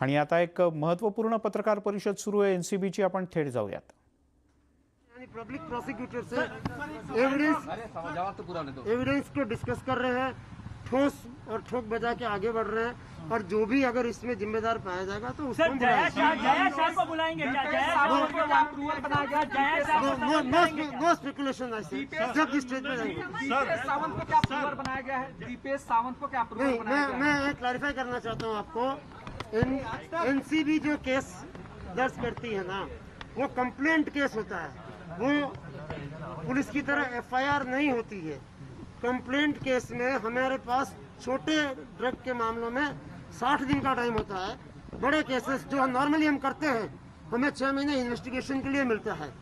आणि आता एक महत्त्वपूर्ण पत्रकार परिषद सुरू आहे. एनसीबीची आपण थेट जाऊयात. यानी पब्लिक प्रोसिक्यूटर से एविडेंस एविडेंस को डिस्कस कर रहे हैं ठोस और ठोक बजा के आगे बढ़ रहे हैं और जो भी अगर इसमें जिम्मेदार पाया जाएगा तो उसको सर हम जया बुलाएंगे। शाह जया शाह को बुलाएंगे क्या? जया शाह को अप्रूवल बनाया गया जया शाह नो स्पेकुलेशन जिस स्टेज पे जाएंगे दीपेश सावंत को क्या अप्रूवल बनाया गया दीपेश सावंत को क्या अप्रूवल नहीं बनाया मैं गया मैं क्लैरिफाई करना चाहता हूँ आपको। एन एनसीबी जो केस दर्ज करती है ना, वो कंप्लेंट केस होता है। वो पुलिस की तरह एफआईआर नहीं होती है। कंप्लेंट केस में हमारे पास छोटे ड्रग के मामलों में साठ दिन का टाइम होता है। बड़े केसेस जो हम नॉर्मली हम करते हैं, हमें छह महीने इन्वेस्टिगेशन के लिए मिलता है।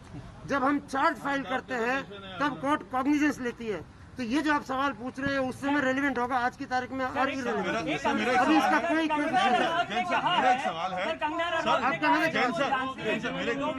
जब हम चार्ज फ़ाइल करते हैं, तब कोर्ट कॉग्निजेंस लेती है तो ये जो आप सवाल पूछ रहे हैं उस समय रेलिवेंट होगा आज की तारीख में और irrelevant। एक अभी इसका कोई कोई कंगना विषय नहीं। रनौत ने कहा मेरा एक सवाल है। सर कंगना सर, रनौत ने आपका कहा मैंने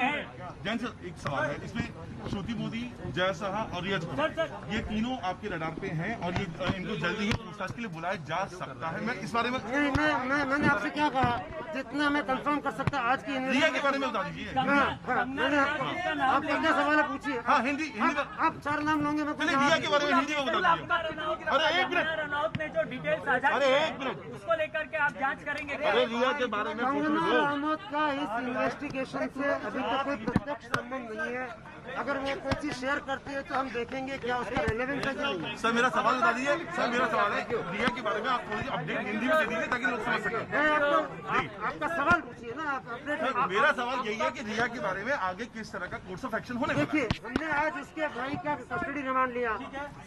है जैन सर एक सवाल है इसमें श्रुति मोदी जय साहा और रिया सर, सर। ये तीनों आपके रडार पे हैं और ये इनको जल्दी ही पूछताछ के लिए बुलाया जा सकता है। मैं इस बारे में नहीं मैं मैं मैंने आपसे क्या कहा? जितना मैं कंफर्म कर सकता आज की रिया के बारे में बता दीजिए। हाँ, हाँ, मैंने आपका क्या सवाल है। पूछिए। हाँ हिंदी हिंदी आप, आप चार नाम लोगे मैं पहले रिया के बारे में हिंदी में बता दीजिए। अरे एक मिनट। रनौत ने जो डिटेल साझा अरे एक मिनट। उसको लेकर के आप जाँच करेंगे। अरे रिया के बारे में कंगना लो रनौत का इस इन्वेस्टिगेशन से अभी तक कोई प्रत्यक्ष संबंध नहीं है। अगर वो कोई चीज़ शेयर करती है तो हम देखेंगे क्या उसका रेलेवेंस है कि नहीं। सर मेरा सवाल बता दीजिए। सर मेरा सवाल है रिया के बारे में आप थोड़ी अपडेट हिंदी में दे दीजिए ताकि लोग समझ सकें। आपका सवाल पूछिए ना आप अपडेट मेरा सवाल यही है कि रिया के बारे में आगे किस तरह का कोर्स ऑफ़ एक्शन होने देखिए हमने आज उसके भाई का कस्टडी रिमांड लिया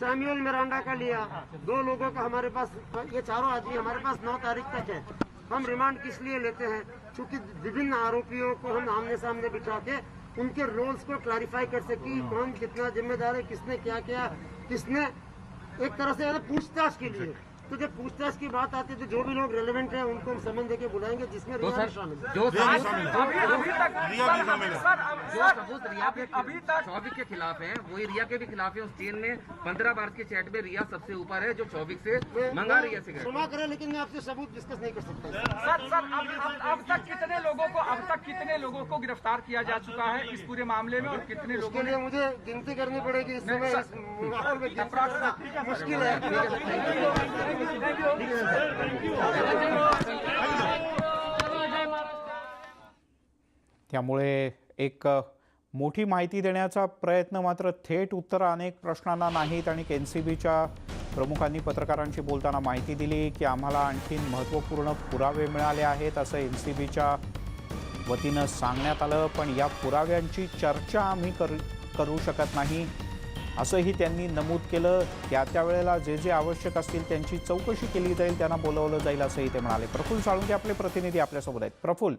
सैमुअल मिरांडा का लिया। दो लोगों का हमारे पास ये चारों आदमी हमारे पास नौ तारीख तक है। हम रिमांड किस लिए लेते हैं? क्योंकि विभिन्न आरोपियों को हम आमने सामने बिठा के उनके रोल्स को क्लैरिफाई कर सकी कौन कितना जिम्मेदार है किसने क्या किया किसने एक तरह से पूछताछ के लिए। तो जब पूछताछ की बात आती है तो जो भी लोग रेलिवेंट है उनको हम समन देके बुलाएँगे जिसमें रिया भी शामिल है। जो भी शामिल है। अभी अभी तक रिया भी शामिल है। सर अब- सबूत रिया के अभी तक चौबीस के खिलाफ हैं। वही रिया के भी खिलाफ है। उस चेन में पंद्रह बार के चैट में रिया सबसे ऊपर है जो चौबीस से मंगा रही है सिगरेट क्षमा करें लेकिन मैं आपसे सबूत डिस्कस नहीं कर सकता सर सर अब तक कितने लोगों को अब तक कितने लोगों को गिरफ़्तार किया जा चुका है इस पूरे मामले में और कितने लोगों ने लिए मुझे गिनती करनी पड़ेगी इस समय मुश्किल है। त्यामुळे एक मोठी माहिती देण्याचा प्रयत्न मात्र थेट उत्तर अनेक प्रश्नांना नाहीत आणि एन सी बीच्या प्रमुखांनी पत्रकारांशी बोलताना माहिती दिली की आम्हाला आणखीन महत्त्वपूर्ण पुरावे मिळाले आहेत असं एन सी बीच्या वतीनं सांगण्यात आलं. पण या पुराव्यांची चर्चा आम्ही कर करू शकत नाही. असंही त्यांनी नमूद केलं. त्या त्या वेळेला जे जे आवश्यक असतील त्यांची चौकशी केली जाईल त्यांना बोलवलं जाईल असंही ते म्हणाले. प्रफुल्ल साळुंके आपले प्रतिनिधी आपल्यासोबत आहेत. प्रफुल्ल.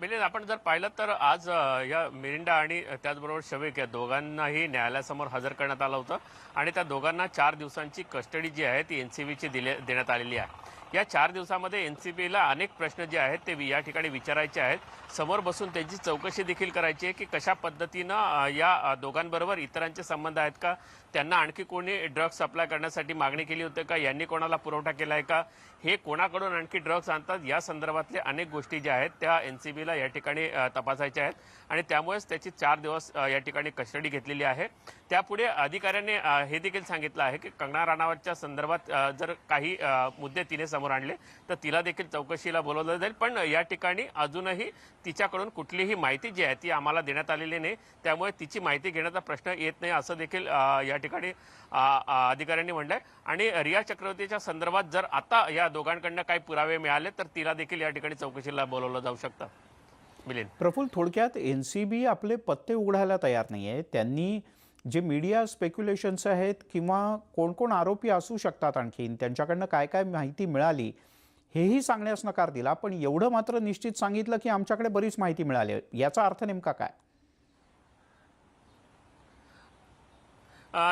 मिलिंद आपण जर पाहिलं तर आज या मिरिंडा आणि त्याचबरोबर शवेक या दोघांनाही न्यायालयासमोर हजर करण्यात आलं होतं. आणि त्या दोघांना चार दिवसांची कस्टडी जी आहे ती एनसीबीची दिले देण्यात आलेली आहे. या चार दिवसामध्ये एन सी बीला अनेक प्रश्न जे आहेत ते या ठिकाणी विचारायचे आहेत. समोर बसून त्यांची चौकशी देखील करायची आहे की कशा पद्धतीनं या दोघांबरोबर इतरांचे संबंध आहेत का? त्यांना आणखी कोणी ड्रग्ज सप्लाय करण्यासाठी मागणी केली होती का? यांनी कोणाला पुरवठा केला आहे का? हे कोणाकडून आणखी ड्रग्ज आणतात? या संदर्भातल्या अनेक गोष्टी ज्या आहेत त्या एन सी बीला या ठिकाणी तपासायच्या आहेत. आणि त्यामुळेच त्याची चार दिवस या ठिकाणी कस्टडी घेतलेली आहे. त्यापुढे अधिकाऱ्यांनी हे देखील सांगितलं आहे की कंगना राणावतच्या संदर्भात जर काही मुद्दे तिने समोर आणले तर तिला देखील चौकशीला बोलवलं जाईल. पण या ठिकाणी अजूनही तिच्याकडून कुठलीही माहिती जी आहे ती आम्हाला देण्यात आलेली नाही. त्यामुळे तिची माहिती घेण्याचा प्रश्न येत नाही असं देखील या ठिकाणी अधिकाऱ्यांनी म्हटलंय आणि रिया चक्रवर्तीच्या संदर्भात जर आता या दोघांकडनं काही पुरावे मिळाले तर तिला देखील या ठिकाणी चौकशीला बोलवलं जाऊ शकतं. मिलिंद. प्रफुल्ल थोडक्यात एन सी बी आपले पत्ते उघडायला तयार नाही आहे त्यांनी जे मीडिया स्पेक्युलेशन्स आहेत किंवा कोण कोण आरोपी असू शकतात आणखीन त्यांच्याकडनं काय काय माहिती मिळाली हेही सांगण्यास नकार दिला. पण एवढं मात्र निश्चित सांगितलं की आमच्याकडे बरीच माहिती मिळाली. आहे. याचा अर्थ नेमका काय?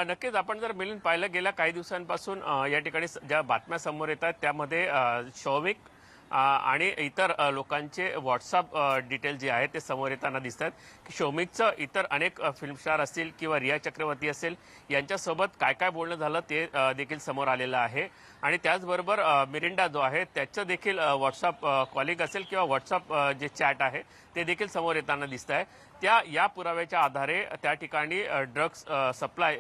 नक्कीच. आपण जर मिलिंद पाहिलं गेल्या काही दिवसांपासून या ठिकाणी ज्या बातम्या समोर येतात त्यामध्ये शौविक आणि इतर लोकांचे व्हॉट्सअप डिटेल जे आहेत ते समोर येताना दिसत आहेत की शौमिकचं इतर अनेक फिल्मस्टार फिल्म स्टार असतील किंवा रिया चक्रवर्ती असेल यांच्यासोबत काय काय बोलणं झालं ते देखील समोर आलेलं आहे. आणि त्याचबरोबर मिरिंडा जो आहे त्याचं देखील व्हॉट्सअप कॉलिंग असेल किंवा व्हॉट्सअप जे चॅट आहे ते देखील समोर येताना दिसत आहे त्या या पुराव्याच्या आधारे त्या ठिकाणी ड्रग्स सप्लाय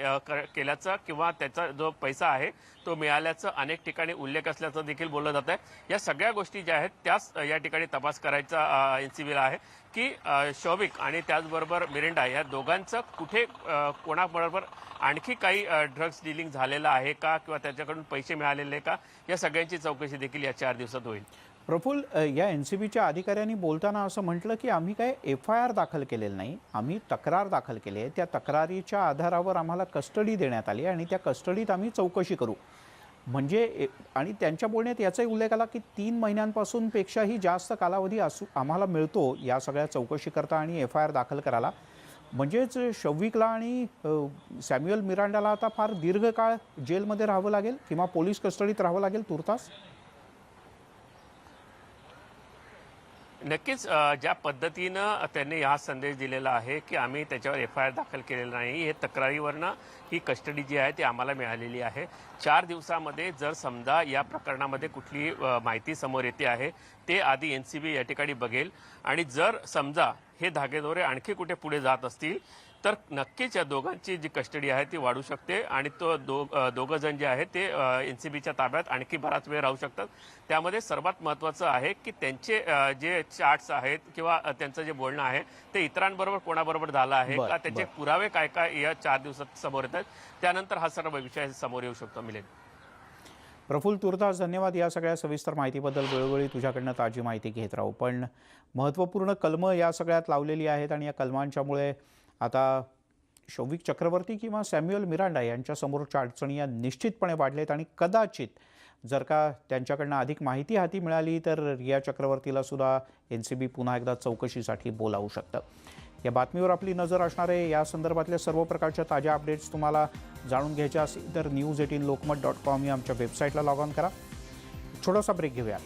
केल्याचं किंवा त्याचा जो पैसा आहे तो मिळाल्याचं अनेक ठिकाणी उल्लेख असल्याचं देखील बोललं जात आहे या सगळ्या गोष्टी ज्या आहेत त्याच या ठिकाणी तपास करायचा एन सी बीला आहे. की शौविक आणि त्याचबरोबर मिरिंडा या दोघांचं कुठे कोणाबरोबर आणखी काही ड्रग्ज डिलिंग झालेलं आहे का किंवा त्याच्याकडून पैसे मिळालेले का? या सगळ्यांची चौकशी देखील या चार दिवसात होईल. प्रफुल्ल या एन सी बीच्या अधिकाऱ्यांनी बोलताना असं म्हटलं की आम्ही काय एफ आय आर दाखल केलेलं नाही. आम्ही तक्रार दाखल केली आहे. त्या तक्रारीच्या आधारावर आम्हाला कस्टडी देण्यात आली आणि त्या कस्टडीत आम्ही चौकशी करू. म्हणजे ए- आणि त्यांच्या बोलण्यात याचाही उल्लेख आला की तीन महिन्यांपासून पेक्षाही जास्त कालावधी असू आम्हाला मिळतो या सगळ्या चौकशी करता आणि एफ आय आर दाखल करायला. म्हणजेच शौविकला आणि सॅम्युअल मिरांडाला आता फार दीर्घकाळ जेलमध्ये राहावं लागेल किंवा पोलीस कस्टडीत राहावं लागेल तुर्तास? नक्कीच ज्या पद्धतीनं त्यांनी हा संदेश दिलेला आहे की आम्ही त्याच्यावर एफ आय आर दाखल केलेला नाही हे तक्रारीवरनं ही कस्टडी जी आहे ती आम्हाला मिळालेली आहे. चार दिवसामध्ये जर समजा या प्रकरणामध्ये कुठली माहिती समोर येते आहे ते आधी एन सी बी या ठिकाणी बघेल. आणि जर समजा हे धागेदोरे आणखी कुठे पुढे जात असतील तर नक्कीच या दोघांची जी कस्टडी आहे ती वाढू शकते आणि तो दो दोघं जण जे आहेत ते एन सी बीच्या ताब्यात आणखी बराच वेळ राहू शकतात. त्यामध्ये सर्वात महत्त्वाचं आहे की त्यांचे जे चार्ट्स आहेत किंवा त्यांचं जे बोलणं आहे ते इतरांबरोबर कोणाबरोबर झालं आहे का? त्याचे. पुरावे काय काय या चार दिवसात समोर येतात त्यानंतर हा सर्व विषय समोर येऊ शकतो मिळेल प्रफुल्ल तुर्तास धन्यवाद या सगळ्या सविस्तर माहितीबद्दल. वेळोवेळी तुझ्याकडनं ताजी माहिती घेत राहू. पण महत्त्वपूर्ण कलमं या सगळ्यात लावलेली आहेत आणि या कलमांच्यामुळे आता शौविक चक्रवर्ती किंवा सॅम्युअल मिरांडा यांच्यासमोरच्या अडचणी या निश्चितपणे वाढलेत आणि कदाचित जर का त्यांच्याकडनं अधिक माहिती हाती मिळाली तर रिया चक्रवर्तीला सुद्धा एन सी बी पुन्हा एकदा चौकशीसाठी बोलावू शकतं. या बातमीवर आपली नजर असणार आहे. या संदर्भातल्या सर्व प्रकारच्या ताज्या अपडेट्स तुम्हाला जाणून घ्यायच्या असतील तर news eighteen Lokmat dot com या आमच्या वेबसाईटला लॉग ऑन करा. छोटासा ब्रेक घेऊया